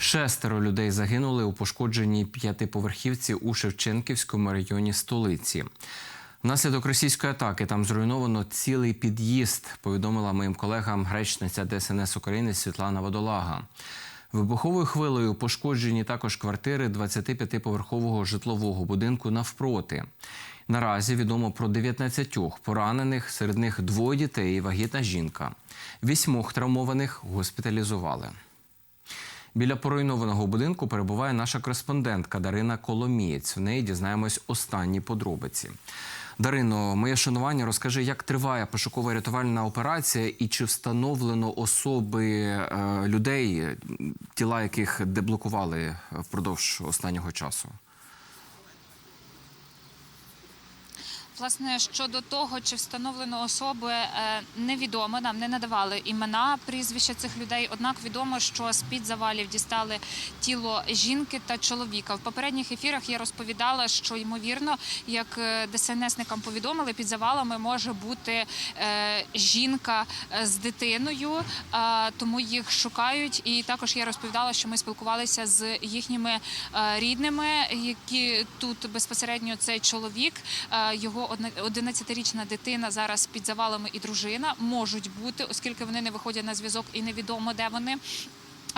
Шестеро людей загинули у пошкодженій п'ятиповерхівці у Шевченківському районі столиці. Внаслідок російської атаки там зруйновано цілий під'їзд, повідомила моїм колегам речниця ДСНС України Світлана Водолага. Вибуховою хвилею пошкоджені також квартири 25-поверхового житлового будинку навпроти. Наразі відомо про 19 поранених, серед них двоє дітей і вагітна жінка. Вісьмох травмованих госпіталізували. Біля поруйнованого будинку перебуває наша кореспондентка Дарина Коломієць. В неї дізнаємось останні подробиці. Дарино, моє шанування, розкажи, як триває пошукова рятувальна операція і чи встановлено особи е, людей, тіла яких деблокували впродовж останнього часу? Власне, щодо того, чи встановлено особи, е, невідомо. Нам не надавали імена, прізвища цих людей. Однак відомо, що з під завалів дістали тіло жінки та чоловіка. В попередніх ефірах я розповідала, що ймовірно, як е, ДСНСникам повідомили, під завалами може бути е, жінка е, з дитиною, е, тому їх шукають. І також я розповідала, що ми спілкувалися з їхніми е, рідними, які тут безпосередньо цей чоловік, е, його одна- 11-річна дитина зараз під завалами і дружина можуть бути, оскільки вони не виходять на зв'язок і невідомо де вони.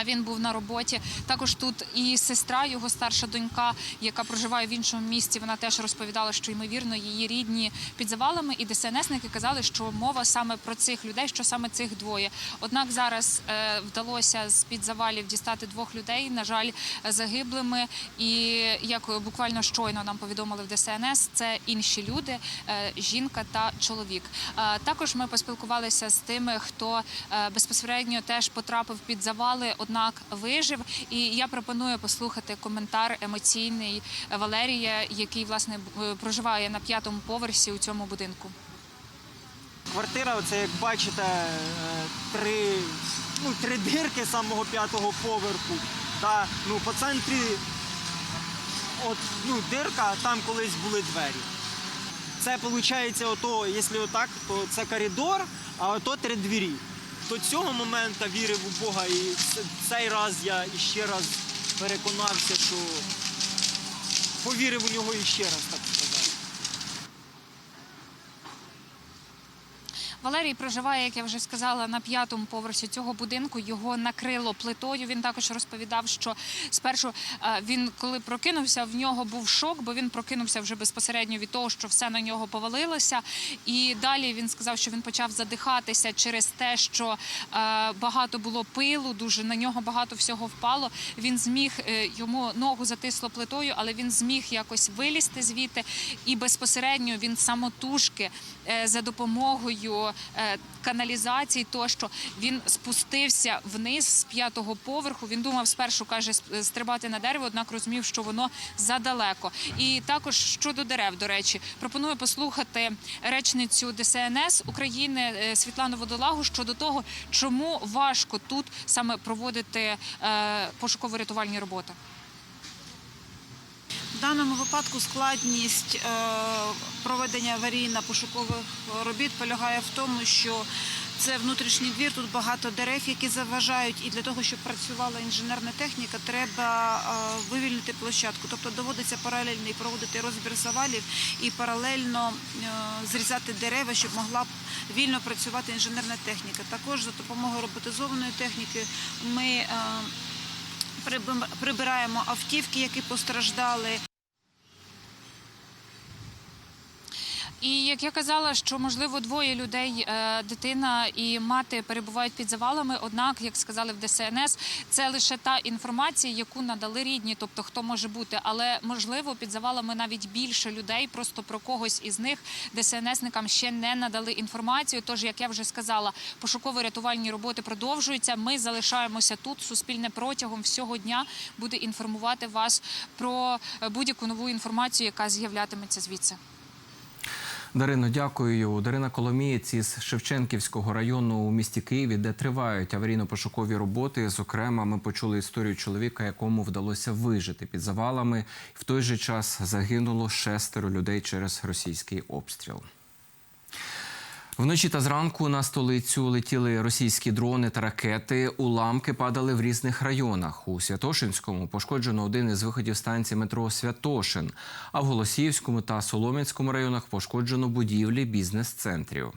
А він був на роботі. Також тут і сестра, його старша донька, яка проживає в іншому місті. Вона теж розповідала, що ймовірно її рідні під завалами. І ДСНСники казали, що мова саме про цих людей, що саме цих двоє. Однак зараз е, вдалося з під завалів дістати двох людей. На жаль, загиблими. І як буквально щойно нам повідомили в ДСНС, це інші люди, е, жінка та чоловік. Е, Також ми поспілкувалися з тими, хто е, безпосередньо теж потрапив під завали, однак вижив. І я пропоную послухати коментар емоційний Валерія, який власне проживає на п'ятому поверсі у цьому будинку. Квартира, оце як бачите, е, три, ну, три дирки самого п'ятого поверху. Та, ну, по центрі от, ну, дирка, там колись були двері. Це виходить, якщо отак, то це коридор, а ото три двері. До цього моменту вірив у Бога, і цей раз я іще раз переконався, що повірив у нього іще раз, Валерій проживає, як я вже сказала, на п'ятому поверсі цього будинку. Його накрило плитою. Він також розповідав, що спершу е, він, коли прокинувся, в нього був шок, бо він прокинувся вже безпосередньо від того, що все на нього повалилося. І далі він сказав, що він почав задихатися через те, що е, багато було пилу, дуже на нього багато всього впало. Він зміг е, йому ногу затисло плитою, але він зміг якось вилізти звідти, і безпосередньо він самотужки за допомогою е, каналізації, тощо він спустився вниз з п'ятого поверху. Він думав спершу каже стрибати на дерево, однак розумів, що воно задалеко. І також щодо дерев, до речі, пропоную послухати речницю ДСНС України е, Світлану Водолагу щодо того, чому важко тут саме проводити е, пошуково-рятувальні роботи. В даному випадку складність проведення аварійно-пошукових робіт полягає в тому, що це внутрішній двір, тут багато дерев, які заважають, і для того, щоб працювала інженерна техніка, треба е, вивільнити площадку. Тобто доводиться паралельно проводити розбір завалів і паралельно е, зрізати дерева, щоб могла вільно працювати інженерна техніка. Також за допомогою роботизованої техніки ми е, прибираємо автівки, які постраждали. І як я казала, що можливо двоє людей, е, дитина і мати перебувають під завалами. Однак, як сказали в ДСНС, це лише та інформація, яку надали рідні, тобто хто може бути. Але можливо, під завалами навіть більше людей. Просто про когось із них ДСНСникам ще не надали інформацію. Тож, як я вже сказала, пошуково-рятувальні роботи продовжуються. Ми залишаємося тут. Суспільне протягом всього дня буде інформувати вас про е, будь-яку нову інформацію, яка з'являтиметься звідси. Дарино, дякую. Дарина Коломієць із Шевченківського району у місті Києві, де тривають аварійно-пошукові роботи. Зокрема, ми почули історію чоловіка, якому вдалося вижити під завалами. В той же час загинуло шестеро людей через російський обстріл. Вночі та зранку на столицю летіли російські дрони та ракети. Уламки падали в різних районах. У Святошинському пошкоджено один із виходів станції метро Святошин. А в Голосіївському та Солом'янському районах пошкоджено будівлі бізнес-центрів.